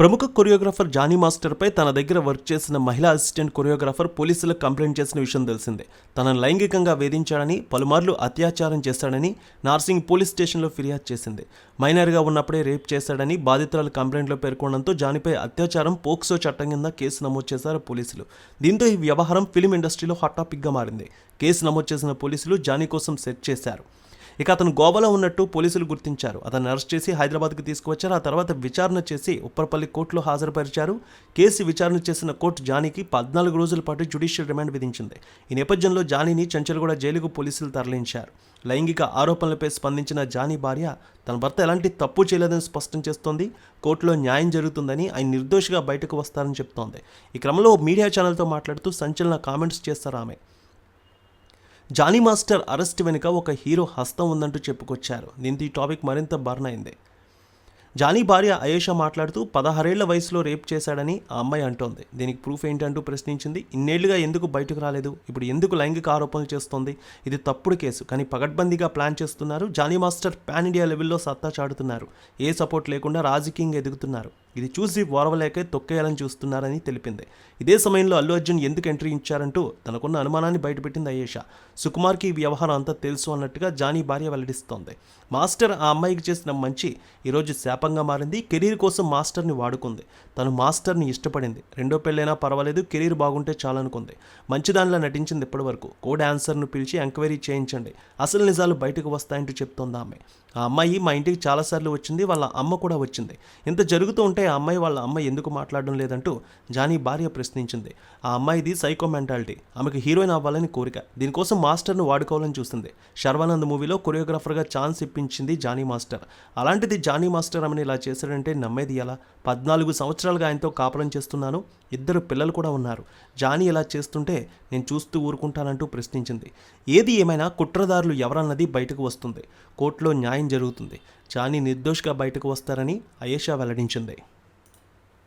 ప్రముఖ choreographer Johnny మాస్టర్పై తన దగ్గర వర్క్ చేసిన మహిళా అసిస్టెంట్ కొరియోగ్రాఫర్ పోలీసులకు కంప్లైంట్ చేసిన విషయం తెలిసిందే. తనను లైంగికంగా వేధించాడని పలుమార్లు అత్యాచారం చేశాడని నార్సింగ్ పోలీస్ స్టేషన్లో ఫిర్యాదు చేసింది. మైనర్గా ఉన్నప్పుడే రేప్ చేశాడని బాధితురాలు కంప్లైంట్లో పేర్కొనడంతో జానీపై అత్యాచారం పోక్సో చట్టం కింద కేసు నమోదు చేశారు పోలీసులు. దీంతో ఈ వ్యవహారం ఫిలిం ఇండస్ట్రీలో హాట్ టాపిక్గా మారింది. కేసు నమోదు చేసిన పోలీసులు జానీ కోసం సెర్చ్ చేశారు. ఇక అతను గోవాలో ఉన్నట్టు పోలీసులు గుర్తించారు. అతను అరెస్ట్ చేసి హైదరాబాద్కు తీసుకువచ్చారు. ఆ తర్వాత విచారణ చేసి ఉప్పరపల్లి కోర్టులో హాజరుపరిచారు. కేసు విచారణ చేసిన కోర్టు జానీకి పద్నాలుగు రోజుల పాటు జ్యుడిషియల్ రిమాండ్ విధించింది. ఈ నేపథ్యంలో జానీని చంచల్గూడ జైలుకు పోలీసులు తరలించారు. లైంగిక ఆరోపణలపై స్పందించిన జానీ భార్య తన భర్త ఎలాంటి తప్పు చేయలేదని స్పష్టం చేస్తోంది. కోర్టులో న్యాయం జరుగుతుందని ఆయన నిర్దోషిగా బయటకు వస్తారని చెప్తోంది. ఈ క్రమంలో మీడియా ఛానల్తో మాట్లాడుతూ సంచలన కామెంట్స్ చేస్తారు ఆమె. జానీ మాస్టర్ అరెస్ట్ వెనుక ఒక హీరో హస్తం ఉందంటూ చెప్పుకొచ్చారు. దీంతో ఈ టాపిక్ మరింత బర్న్ అయింది జానీ భార్య అయేషా మాట్లాడుతూ పదహారేళ్ళ వయసులో రేప్ చేశాడని ఆ అమ్మాయి అంటోంది. దీనికి ప్రూఫ్ ఏంటంటూ ప్రశ్నించింది. ఇన్నేళ్ళుగా ఎందుకు బయటకు రాలేదు? ఇప్పుడు ఎందుకు లైంగిక ఆరోపణలు చేస్తోంది? ఇది తప్పుడు కేసు. కానీ పగడ్బందీగా ప్లాన్ చేస్తున్నారు. జానీ మాస్టర్ పాన్ ఇండియా లెవెల్లో సత్తా చాటుతున్నారు. ఏ సపోర్ట్ లేకుండా రాజకీయంగా ఎదుగుతున్నారు. ఇది చూసి ఓర్వలేకే తొక్కేయాలని చూస్తున్నారని తెలిపింది. ఇదే సమయంలో అల్లు అర్జున్ ఎందుకు ఎంట్రీ ఇచ్చారంటూ తనకున్న అనుమానాన్ని బయటపెట్టింది అయేష. సుకుమార్కి ఈ వ్యవహారం అంతా తెలుసు అన్నట్టుగా జానీ భార్య వెల్లడిస్తోంది. మాస్టర్ ఆ అమ్మాయికి చేసిన మంచి ఈరోజు శాపంగా మారింది. కెరీర్ కోసం మాస్టర్ని వాడుకుంది. తను మాస్టర్ని ఇష్టపడింది. రెండో పెళ్ళైనా పర్వాలేదు. కెరీర్ బాగుంటే చాలనుకుంది. మంచి దానిలో నటించింది ఇప్పటివరకు. కో డాన్సర్ను పిలిచి ఎంక్వైరీ చేయించండి. అసలు నిజాలు బయటకు వస్తాయంటూ చెప్తోంది ఆమె. ఆ అమ్మాయి మా ఇంటికి చాలాసార్లు వచ్చింది. వాళ్ళ అమ్మ కూడా వచ్చింది. ఇంత జరుగుతూ ఉంటే ఆ అమ్మాయి వాళ్ళ అమ్మాయి ఎందుకు మాట్లాడడం లేదంటూ జానీ భార్య ప్రశ్నించింది. ఆ అమ్మాయిది సైకో మెంటాలిటీ. ఆమెకు హీరోయిన్ అవ్వాలని కోరిక. దీనికోసం మాస్టర్ను వాడుకోవాలని చూస్తుంది శర్వానంద్ మూవీలో కొరియోగ్రాఫర్గా ఛాన్స్ ఇప్పించింది జానీ మాస్టర్. అలాంటిది జానీ మాస్టర్ ఆమెను ఇలా చేశాడంటే నమ్మేది ఎలా? పద్నాలుగు సంవత్సరాలుగా ఆయనతో కాపురం చేస్తున్నాను. ఇద్దరు పిల్లలు కూడా ఉన్నారు. జానీ ఇలా చేస్తుంటే నేను చూస్తూ ఊరుకుంటానంటూ ప్రశ్నించింది. ఏది ఏమైనా కుట్రదారులు ఎవరన్నది బయటకు వస్తుంది. కోర్టులో న్యాయం జరుగుతుంది. జానీ నిర్దోషిగా బయటకు వస్తారని అయేషా వెల్లడించింది.